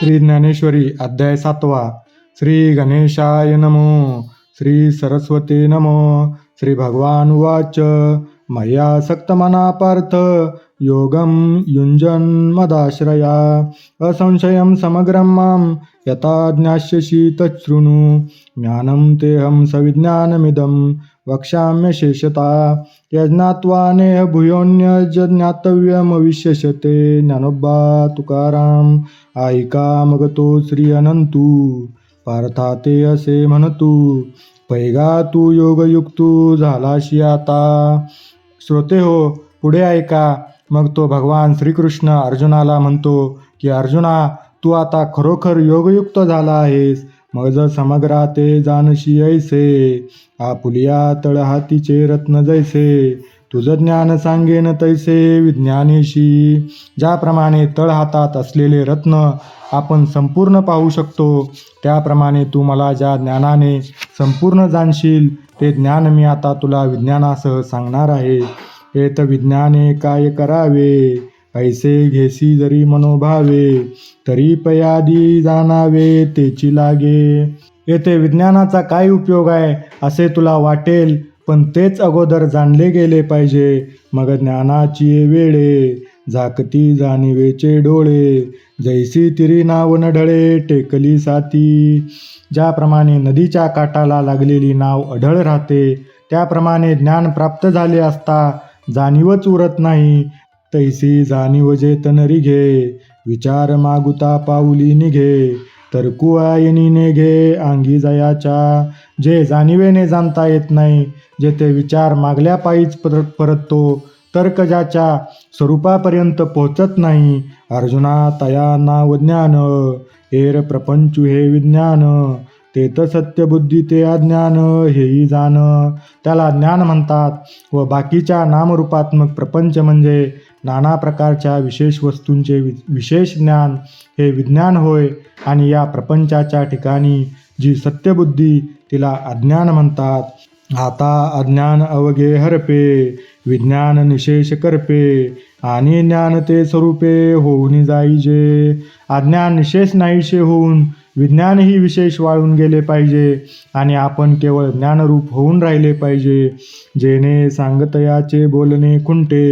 श्री ज्ञानेश्वरी अध्याय सातवा. श्री गणेशाय नमो श्री सरस्वती नमो श्री भगवान वाच मया सक्तमना पार्थ योगं युञ्जन्मदाश्रया असंशयं समग्रं मां यथा ज्ञास्यसि तच्छृणु ज्ञानं तेऽहं सविज्ञानमिदं वक्ष्याम्यशेषता यज्ञात्वा नेह भूयोन्यज्ञातव्यमविशेषते ज्ञानोबा तुकाराम ऐका मग तो श्री अनंतू पार्था ते असे म्हणतू पैगा तू योगयुक्तू झालाशी आता। श्रोते हो पुढे ऐका मग तो भगवान श्रीकृष्ण अर्जुनाला म्हणतो की अर्जुना तू आता खरोखर योगयुक्त झाला आहेस. मग जर समग्रा ते जानशी ऐसे आपुलिया तळहातीचे रत्न जैसे. तुझं ज्ञान सांगेन तैसे विज्ञानेशी ज्याप्रमाणे तळहातात असलेले रत्न आपण संपूर्ण पाहू शकतो त्याप्रमाणे तू मला ज्या ज्ञानाने संपूर्ण जाणशील ते ज्ञान मी आता तुला विज्ञानासह सांगणार आहे. हेत विज्ञाने काय करावे? ऐसे घेसी जरी मनोभावे तरी पयादी जाणावे तेची लागे. येथे विज्ञानाचा काय उपयोग आहे असे तुला वाटेल पण तेच अगोदर जाणले गेले पाहिजे. मग ज्ञानाची वेळे झाकती जाणीवेचे डोळे जैसी तिरी नाव नढळे टेकली साती ज्याप्रमाणे नदीच्या काठाला लागलेली नाव अढळ राहते त्याप्रमाणे ज्ञान प्राप्त झाले असता जाणीवच उरत नाही तैसी जाणीव जेतन रिघे विचार मागुता पाऊली निघे तर आयनी घे आंगी जयाच्या. जे जाणीवेने जाणता येत नाही जेथे विचार मागल्या पायीच पर परततो तर्क ज्याच्या स्वरूपापर्यंत पोहोचत नाही अर्जुना तया नाव ज्ञान हेर प्रपंचु हे विज्ञान ते तर सत्यबुद्धी ते अज्ञान हेही जाण. त्याला ज्ञान म्हणतात व बाकीच्या नामरूपात्मक प्रपंच म्हणजे नाना प्रकारच्या विशेष वस्तूंचे वि विशेष ज्ञान हे विज्ञान होय आणि या प्रपंचाच्या ठिकाणी जी सत्यबुद्धी तिला अज्ञान म्हणतात आता अज्ञान अवघे हरपे विज्ञान निशेष करपे आणि ज्ञान ते स्वरूपे होऊन जाईजे. अज्ञान निशेष नाहीशे होऊन विज्ञानही विशेष वाळून गेले पाहिजे आणि आपण केवळ ज्ञानरूप होऊन राहिले पाहिजे. जेणे सांगतयाचे बोलणे खुंटे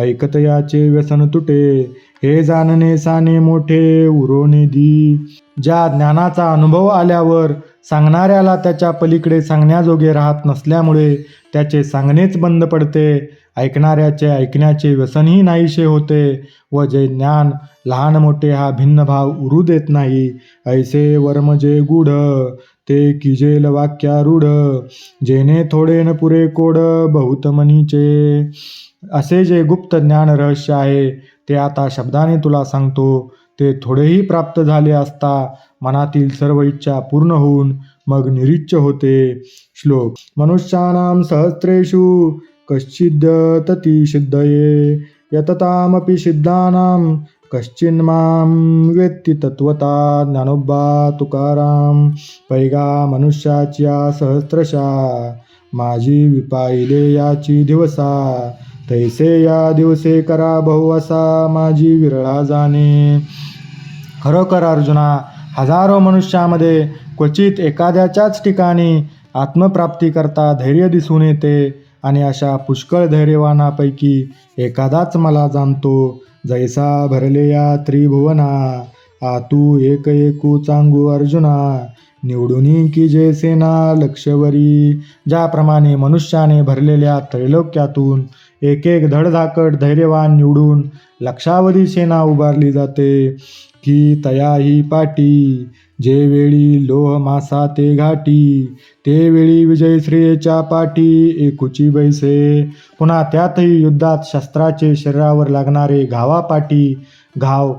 ऐकत याचे व्यसन तुटे. हे जाणणे साने मोठे उरोने दी. ज्या ज्ञानाचा अनुभव आल्यावर सांगणाऱ्याला त्याच्या पलीकडे सांगण्याजोगे राहत नसल्यामुळे त्याचे सांगणेच बंद पडते. ऐकणाऱ्याचे ऐकण्याचे व्यसनही नाहीसे होते व जे ज्ञान लहान मोठे हा भिन्न भाव उरू देत नाही. ऐसे वर्म जे गूढ ते किजेल वाक्यारूढ. जेने थोडे न पुरे कोड बहुत मनीचे. असे जे गुप्त ज्ञान रहस्य आहे ते आता शब्दाने तुला सांगतो. ते थोडेही प्राप्त झाले असता मनातील सर्व इच्छा पूर्ण होऊन मग निरीच्छ होते. श्लोक मनुष्याणां सहस्रेषु कश्चिद्यतति सिद्धये यततामपि सिद्धानां कश्चिन्मां वेत्ती तत्वता ज्ञानोबा तुकाराम पैगा मनुष्याच्या सहस्रशा माझी विपाईले याची दिवसा तैसे या दिवसे करा बहु असा माझी विरळा जाणे. खरोखर अर्जुना हजारो मनुष्यामध्ये क्वचित एखाद्याच्याच ठिकाणी आत्मप्राप्ती करता धैर्य दिसून येते आणि अशा पुष्कळ धैर्यवानापैकी एखादाच मला जाणतो जैसा भरले या त्रिभुवना आतू एक एकू चांगू अर्जुना. निवडुनी की जे सेना लक्षवरी ज्याप्रमाणे मनुष्याने भरलेल्या त्रैलोक्यातून एक एक धडधाकट धैर्यवान निवडून लक्षावधी सेना उभारली जाते. की तया ही पाटी जे वेळी लोह मासा ते घाटी ते वेळी विजयश्रीच्या पाठी एकुची बैसे. पुन्हा त्यातही युद्धात शस्त्राचे शरीरावर लागणारे घावापाठी घाव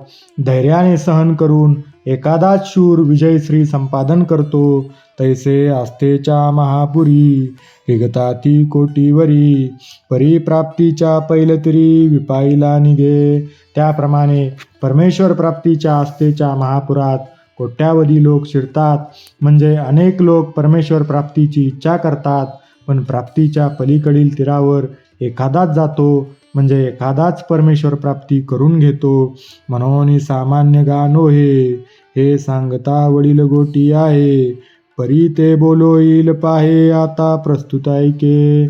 धैर्याने सहन करून एखादाच शूर विजयश्री संपादन करतो. तैसे आस्थेच्या महापुरी रिगताती कोटीवरी परिप्राप्तीच्या पैलतरी विपाईला निघे. त्याप्रमाणे परमेश्वर प्राप्तीच्या आस्थेच्या महापुरात कोट्यावधी लोक शिरतात. म्हणजे अनेक लोक परमेश्वर प्राप्तीची इच्छा करतात पण प्राप्तीच्या पलीकडील तीरावर एखादाच जातो. म्हणजे एखादाच परमेश्वर प्राप्ती करून घेतो. म्हणून सामान्य गाणो हे हे सांगता वडील गोटी आहे. परी ते बोलो येईल पाहे आता प्रस्तुत ऐके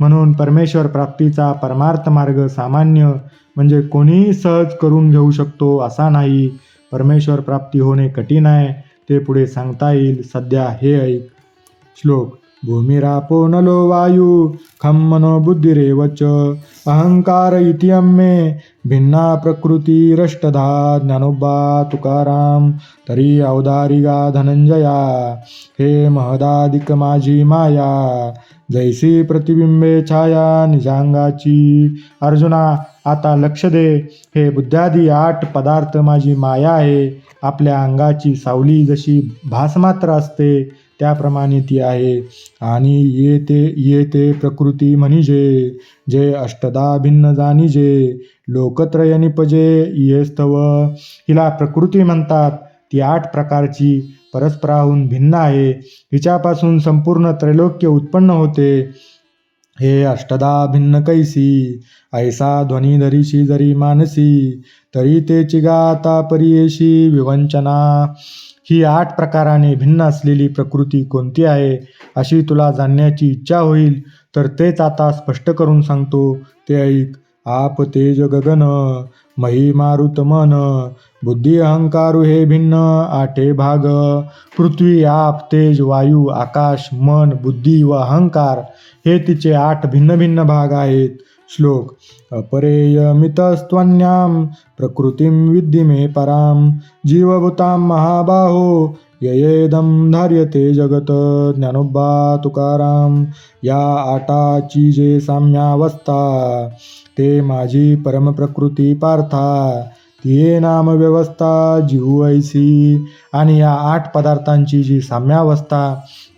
म्हणून परमेश्वर प्राप्तीचा परमार्थ मार्ग सामान्य म्हणजे कोणीही सहज करून घेऊ शकतो असा नाही. परमेश्वर प्राप्ती होणे कठीण आहे ते पुढे सांगता येईल सध्या हे ऐक. श्लोक भूमिरापो नलो वायू खम मनो बुद्धिरेवच अहंकार इतियम्मे भिन्ना प्रकृती रष्टधा ज्ञानोबा तुकाराम तरी अवदारिगा धनंजया। हे महदादिक माझी माया जैसी प्रतिबिंबे छाया निजांगाची। अर्जुना आता लक्ष दे हे बुद्ध्यादी आठ पदार्थ माझी माया आहे. आपल्या अंगाची सावली जशी भासमात्र असते त्याप्रमाणे ती आहे. आणि येते येते प्रकृती म्हणजे जे अष्टदा भिन्न जाणीजे लोकत्रय निपजे येस्तव हिला प्रकृती म्हणतात. ती आठ प्रकारची परस्पराहून भिन्न आहे. हिच्यापासून संपूर्ण त्रैलोक्य उत्पन्न होते. हे अष्टदा भिन्न कैसी ऐसा ध्वनी धरीशी जरी मानसी तरी ते चिगाता परियेशी विवंचना. ही आठ प्रकाराने भिन्न असलेली प्रकृती कोणती आहे अशी तुला जाणण्याची इच्छा होईल तर तेच आता स्पष्ट करून सांगतो. ते ऐक. आप तेज गगन मही मारुत मन बुद्धी अहंकारू हे भिन्न आठे भाग पृथ्वी आप तेज वायू आकाश मन बुद्धी व अहंकार हे तिचे आठ भिन्न भिन्न भाग आहेत. श्लोक. अपरेयमितस्त्वन्यां प्रकृतीं विद्धि मे परां जीवभूतां महाबाहो ययेदं धार्यते जगत ज्ञानोबा तुकाराम या आटाची जे साम्यावस्था ते माझी परमप्रकृती पार्था तिये नाम व्यवस्था जीव ऐसी आणि या आठ पदार्थांची जी साम्यावस्था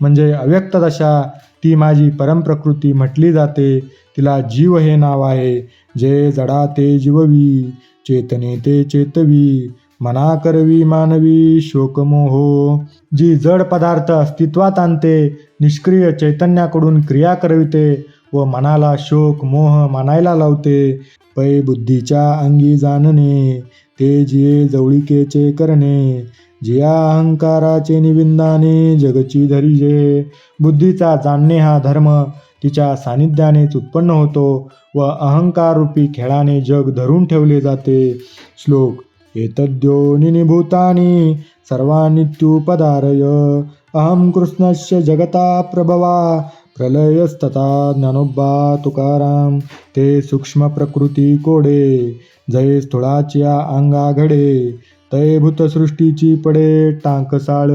म्हणजे अव्यक्त दशा ती माझी परमप्रकृती म्हटली जाते. तिला जीव हे नाव आहे. जे जडा ते जीववी चेतने ते चेतवी मना करवी मानवी शोकमोहो. जी जड पदार्थ अस्तित्वात आणते निष्क्रिय चैतन्याकडून क्रिया करविते व मनाला शोक मोह मानायला लावते. पै बुद्धीच्या अंगी जाणणे ते जिये जवळिकेचे करणे जिया अहंकाराचे निविंदाने जगची धरिजे बुद्धीचा जाणणे हा धर्म तिच्या सानिध्यानेच उत्पन्न होतो व अहंकाररूपी खेळाने जग धरून ठेवले जाते. श्लोक एतद्योनिभूतानी सर्वानित्युपदारय अहम अहं कृष्णस्य जगता प्रभवा प्रलयस्तथा ज्ञानोबा तुकाराम ते सूक्ष्म प्रकृती कोडे जय स्थुळाच्या अंगा घडे तय भूतसृष्टीची पडे टांकसाळ।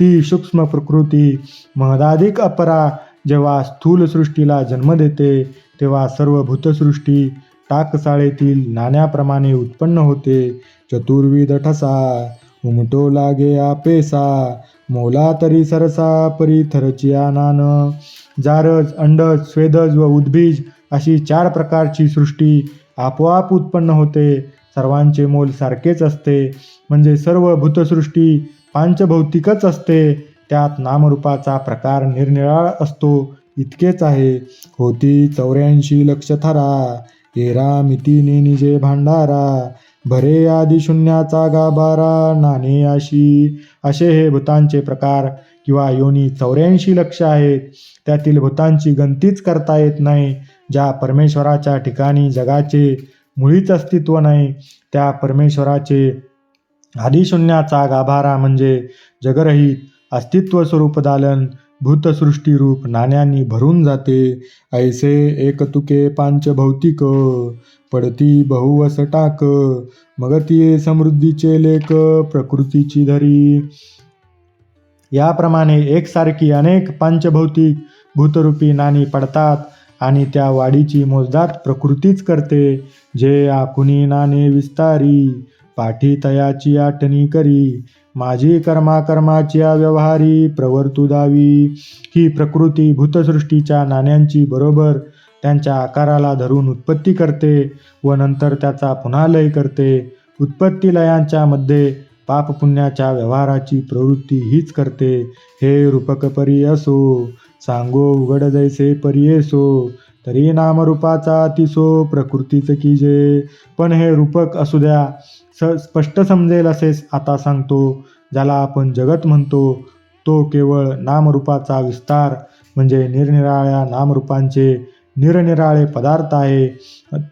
ती सूक्ष्म प्रकृती महदाधिक अपरा जेव्हा स्थूल सृष्टीला जन्म देते तेव्हा सर्व भूतसृष्टी टाकसाळेतील नाण्याप्रमाणे उत्पन्न होते. चतुर्विध ठसा उमटो लागे आपेसा मोला तरी सरसा परी थरचिया नान. जारज अंडज स्वेदज व उद्बीज अशी चार प्रकारची सृष्टी आपोआप उत्पन्न होते. सर्वांचे मोल सारखेच असते. म्हणजे सर्व भूतसृष्टी पांचभौतिकच असते. त्यात नामरूपाचा प्रकार निरनिराळ असतो. इतकेच आहे. होती चौऱ्याऐंशी लक्ष थरा येरा मितीने निजे भांडारा. भरे आदी शून्याचा गाभारा. नाणे अशी असे हे भूतांचे प्रकार किंवा योनी चौऱ्याऐंशी लक्ष आहेत. त्यातील भूतांची गणतीच करता येत नाही. ज्या परमेश्वराच्या ठिकाणी जगाचे मुळीच अस्तित्व नाही त्या परमेश्वराचे आदिशून्याचा गाभारा म्हणजे जगरहित अस्तित्व स्वरूप दालन भूतसृष्टी रूप नाण्यांनी भरून जाते. ऐसे एकतुके पांच भौतिक पडती बहुवस टाक मग ती समृद्धीचे लेख प्रकृतीची धरी. याप्रमाणे एकसारखी अनेक पंचभौतिक भूतरूपी नाणी पडतात आणि त्या वाढीची मोजदात प्रकृतीच करते जे आकुनी नाणे विस्तारी पाठी तयाची आठणी करी माझी कर्माकर्माची व्यवहारी प्रवर्तू दावी ही प्रकृती भूतसृष्टीच्या नाण्यांची बरोबर त्यांच्या आकाराला धरून उत्पत्ती करते व नंतर त्याचा पुन्हा लय करते. उत्पत्ती लयांच्या मध्ये पापपुण्याच्या व्यवहाराची प्रवृत्ती हीच करते. हे रूपकपरी असो सांगो उघड जैसे परी असो तरी नामरूपाचा तिसो प्रकृतीचं की जे? पण हे रूपक असू द्या स स्पष्ट समजेल असेच आता सांगतो ज्याला आपण जगत म्हणतो तो केवळ नामरूपाचा विस्तार म्हणजे निरनिराळ्या नामरूपांचे निरनिराळे पदार्थ आहे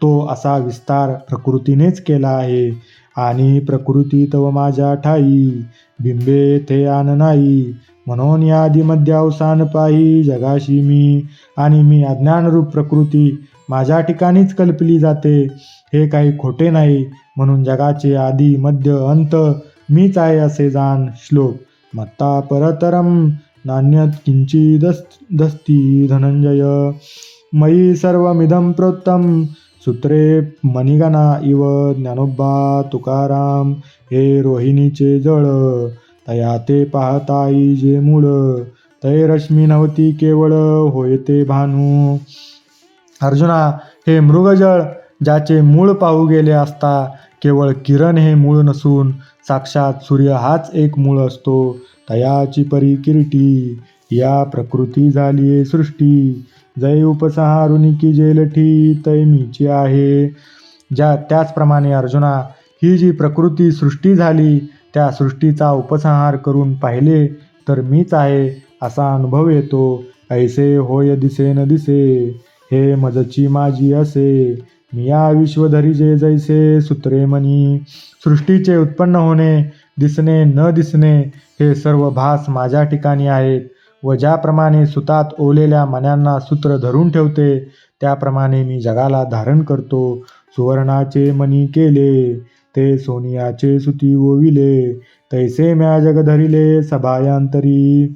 तो असा विस्तार प्रकृतीनेच केला आहे. आणि प्रकृती तव माझ्या ठाई बिंबे ते आन नाही म्हणून या आधीमध्ये अवसान पाही जगाशी मी आणि मी अज्ञानरूप प्रकृती माझ्या ठिकाणीच कल्पली जाते. हे काही खोटे नाही म्हणून जगाचे आदी मध्य अंत मीच आहे असे जाण श्लोक. मत्ता परतरम नान्यत दस्ती धनंजय. मयी सर्वमिदं प्रोत्तम सूत्रे मणिगणा इव ज्ञानोबा तुकाराम हे रोहिणीचे जळ. तया ते पाहताई जे मूळ. तय रश्मी नव्हती केवळ होय ते भानू. अर्जुना हे मृगजळ ज्याचे मूळ पाहू गेले असता केवळ किरण हे मूळ नसून साक्षात सूर्य हाच एक मूळ असतो. तयाची परी किरीटी या प्रकृती झालीये सृष्टी. जय उपसंहारुनी की जेलठी तै मीची आहे. ज्या त्याचप्रमाणे अर्जुना ही जी प्रकृती सृष्टी झाली त्या सृष्टीचा उपसंहार करून पाहिले तर मीच आहे असा अनुभव येतो. ऐसे होय दिसे न दिसे हे मजची माझी असे. मी या विश्वधरी जे जैसे सूत्रे मनी. सृष्टीचे उत्पन्न होणे दिसणे न दिसणे हे सर्व भास माझ्या ठिकाणी आहेत. व ज्याप्रमाणे सुतात ओलेल्या मण्यांना सूत्र धरून ठेवते त्याप्रमाणे मी जगाला धारण करतो. सुवर्णाचे मनी केले. ते सोनियाचे सुती ओविले तैसे म्या जग धरिले सभायांतरी.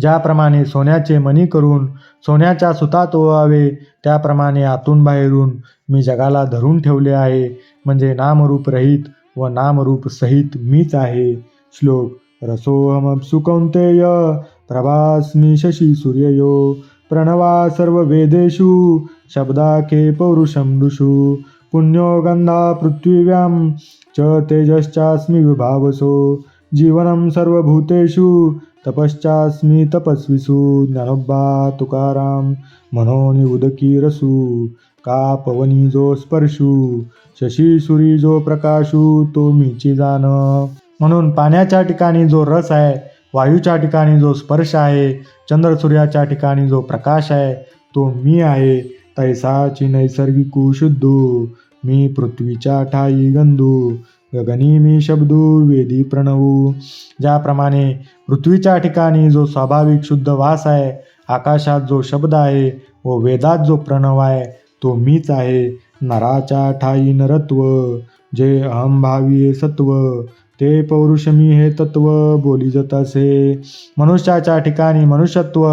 ज्याप्रमाणे सोन्याचे मणी करून सोन्याच्या सुतात ओवावे त्याप्रमाणे आतून बाहेरून मी जगाला धरून ठेवले आहे. म्हणजे नामरूप रहित व नामरूप सहित मीच आहे. श्लोक रसोहमप्सु कौन्तेय प्रभास्मि शशी सूर्ययो प्रणवा सर्व वेदेषु शब्दाखे पौरुषम ऋषू। पुण्यो गन्धा च तेजश्चास्मि विभावसो। जीवनं सर्वभूतेषु तपश्चास्मि तपस्विषु। ज्ञानोबा तुकाराम म्हणून उदकी रसू का पवनी जो स्पर्शू शशी सुरी जो प्रकाशू तो मीची जाण म्हणून पाण्याच्या ठिकाणी जो रस आहे वायूच्या ठिकाणी जो स्पर्श आहे चंद्र सूर्याच्या ठिकाणी जो प्रकाश आहे तो मी आहे तैसाची नैसर्गिकू शुद्धू मी पृथ्वीच्या ठाई गंधू गगनी मी शब्दू वेदी प्रणवू. ज्याप्रमाणे पृथ्वीच्या ठिकाणी जो स्वाभाविक शुद्ध वास आहे आकाशात जो शब्द आहे व वेदात जो प्रणव आहे तो मीच आहे नराच्या ठाई नरत्व जे अहंभावी सत्व ते पौरुषमी हे तत्व बोली जात असे. मनुष्याच्या ठिकाणी मनुष्यत्व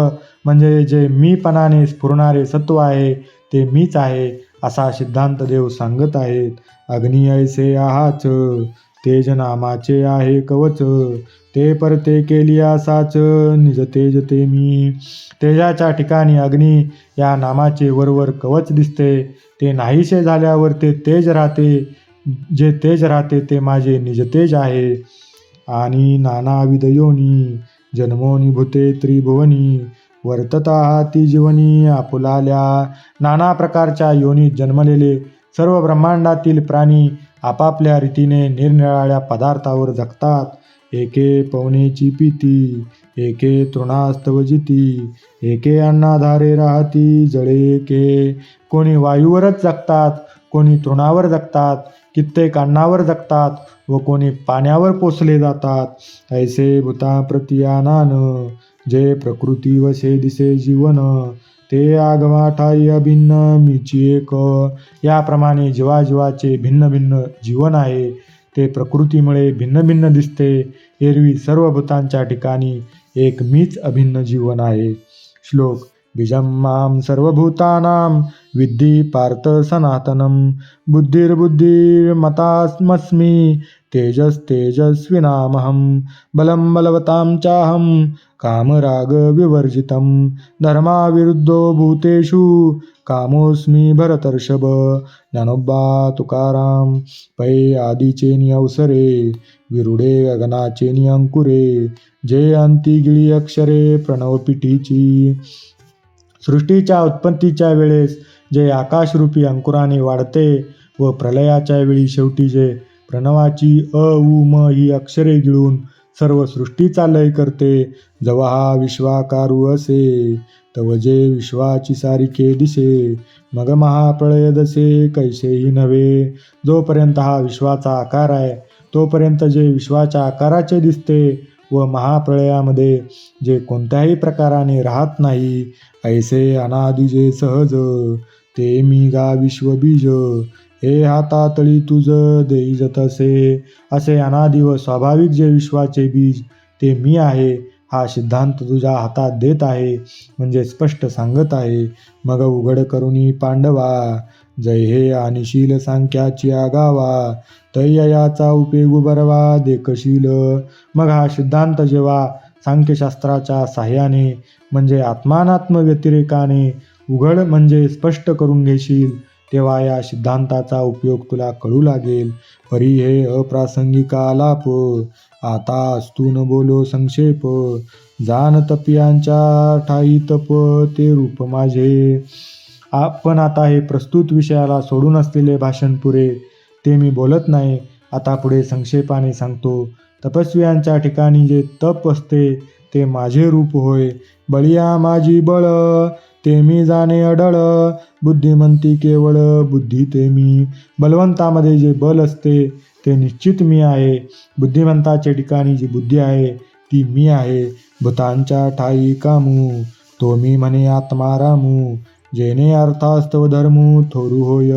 म्हणजे जे मीपणाने स्फुरणारे सत्व आहे ते मीच आहे असा सिद्धांत देव सांगत आहेत अग्नी ऐसे आहाच तेज नामाचे आहे कवच ते परते केली असाच निज तेज ते मी. तेजाच्या ठिकाणी अग्नी या नामाचे वरवर कवच दिसते ते नाहीसे झाल्यावर ते तेज राहते जे तेज राहते ते माझे निज तेज आहे. आणि नानाविध योनी जन्मोनी भूते त्रिभुवनी वर्तता ती जीवनी आपुलाल्या नाना प्रकारच्या योनीत जन्मलेले सर्व ब्रह्मांडातील प्राणी आपापल्या रीतीने निरनिराळ्या पदार्थावर जगतात. एके पवनेची पीती एके तृणास्तवजिती एके अन्नाधारे राहती जळे के कोणी वायूवरच जगतात कोणी तृणावर जगतात कित्येक अन्नावर जगतात व कोणी पाण्यावर पोसले जातात. ऐसे भुताप्रतियानान जे प्रकृती वसे दिसे जीवन ते आगवाठाय ठाई अभिन्न मीची एक. याप्रमाणे जीवाजीवाचे भिन्न भिन्न जीवन आहे. ते प्रकृतीमुळे भिन्न भिन्न दिसते. एरवी सर्व भूतांच्या ठिकाणी एक मीच अभिन्न जीवन आहे. श्लोक बीजं मां सर्वभूतानां विद्धी पार्थ सनातनम। बुद्धिर्बुद्धिर्मतास्मस्मी। तेजस्तेजस्विनामहं बलं बलवतां चाहं कामरागविवर्जितं धर्माविरुद्धो भूतेषु कामोऽस्मि भरतर्षभ ज्ञानोबा तुकाराम पै आदीचे अवसरे विरुडे गगनाचे अंकुरे जे अंती गिळी अक्षरे प्रणवपिठीची सृष्टीच्या उत्पत्तीच्या वेळेस जे आकाशरूपी अंकुराने वाढते व प्रलयाच्या वेळी शेवटी जे प्रणवाची अ उ म ही अक्षरे गिळून सर्व सृष्टीचा लय करते. जेव्हा हा विश्वाकारू असे तव जे विश्वाची सारिखे दिसे मग महाप्रळय दसे कैसेही नव्हे. जोपर्यंत हा विश्वाचा आकार आहे तोपर्यंत जे विश्वाच्या आकाराचे दिसते व महाप्रळयामध्ये जे कोणत्याही प्रकाराने राहत नाही ऐसे अनादि जे सहज ते मी गा विश्वबीज हे हातातळी तुझ देई तसे असे अनादि व स्वाभाविक जे विश्वाचे बीज ते मी आहे. हा सिद्धांत तुझ्या हातात देत आहे. म्हणजे स्पष्ट सांगत आहे. मग उघड करुणी पांडवा. जय हे आणि शील सांख्याची आगावा. तय्याचा उपयोग बरवा देखशील मग हा सिद्धांत जेव्हा सांख्यशास्त्राच्या साह्याने म्हणजे आत्मानात्म व्यतिरेकाने उघड म्हणजे स्पष्ट करून घेशील तेव्हा या सिद्धांताचा उपयोग तुला कळू लागेल. परी हे अप्रासंगिक आलाप. आता अस्तू न बोलो संक्षेप. जान तपियांच्या ठाई तप ते रूप माझे. आपण आता हे प्रस्तुत विषयाला सोडून असलेले भाषण पुरे. ते मी बोलत नाही. आता पुढे संक्षेपाने सांगतो. तपस्वियांच्या ठिकाणी जे तप असते ते माझे रूप होय. बळिया माझी बळ. ते मी जाणे अडळ. बुद्धिमंती केवळ बुद्धी ते मी. बलवंतामध्ये जे बल असते ते निश्चित मी आहे. बुद्धिमंताच्या ठिकाणी जी बुद्धी आहे ती मी आहे. भूतांच्या ठाई कामू तो मी म्हणे आत्मा रामू. जेणे अर्थास्तव धर्मू थोरू होय.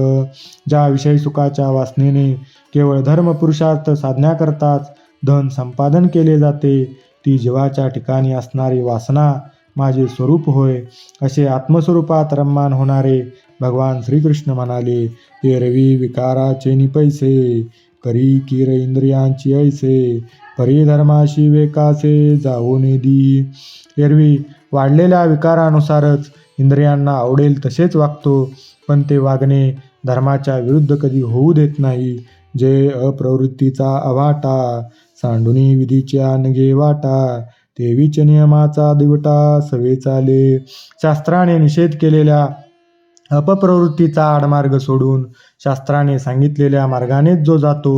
ज्या विषय सुखाच्या वासनेने केवळ धर्म पुरुषार्थ साधण्याकरताच धन संपादन केले जाते ती जीवाच्या ठिकाणी असणारी वासना माझे स्वरूप होय. असे आत्मस्वरूपात रम्मान होणारे भगवान श्रीकृष्ण म्हणाले ते रवी विकाराचे निपैसे करी किर इंद्रियांची ऐसे परिधर्माशी वेकासे जाओ नेदी एरवी वाढलेल्या विकारानुसारच इंद्रियांना आवडेल तसेच वागतो पण ते वागणे धर्माच्या विरुद्ध कधी होऊ देत नाही. जे अप्रवृत्तीचा अवाटा सांडुनी विधीच्या नगे वाटा तेवीच नियमाचा दिवटा सवे चाले शास्त्राने निषेध केलेल्या अपप्रवृत्तीचा आडमार्ग सोडून शास्त्राने सांगितलेल्या मार्गानेच जो जातो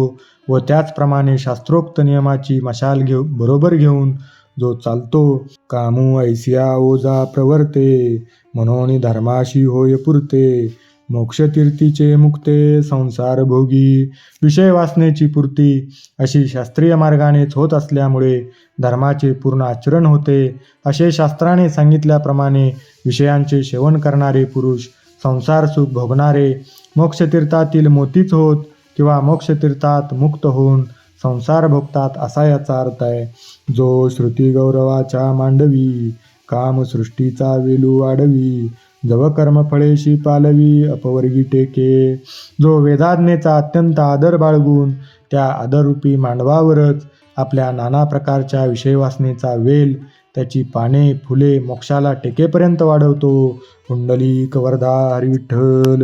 व त्याचप्रमाणे शास्त्रोक्त नियमाची मशाल घेऊ बरोबर घेऊन जो चालतो कामू ऐसिया ओजा प्रवर्ते म्हणून धर्माशी होय पुरते मोक्षतीर्थीचे मुक्ते संसार भोगी विषय वासनेची पूर्ती अशी शास्त्रीय मार्गानेच होत असल्यामुळे धर्माचे पूर्ण आचरण होते. असे शास्त्राने सांगितल्याप्रमाणे विषयांचे सेवन करणारे पुरुष संसार सुख भोगणारे मोक्षतीर्थातील मोतीच होत किंवा मोक्षतीर्थात मुक्त होऊन संसार भोगतात असा याचा अर्थ आहे. जो श्रुती गौरवाच्या मांडवी कामसृष्टीचा वेलू वाढवी जव कर्मफळेशी पालवी अपवर्गी टेके. जो वेदाज्ञेचा अत्यंत आदर बाळगून त्या आदररूपी मांडवावरच आपल्या नाना प्रकारच्या विषयवासनेचा वेल त्याची पाने फुले मोक्षाला टेकेपर्यंत वाढवतो. कुंडलिक वरदा हरिविठ्ठल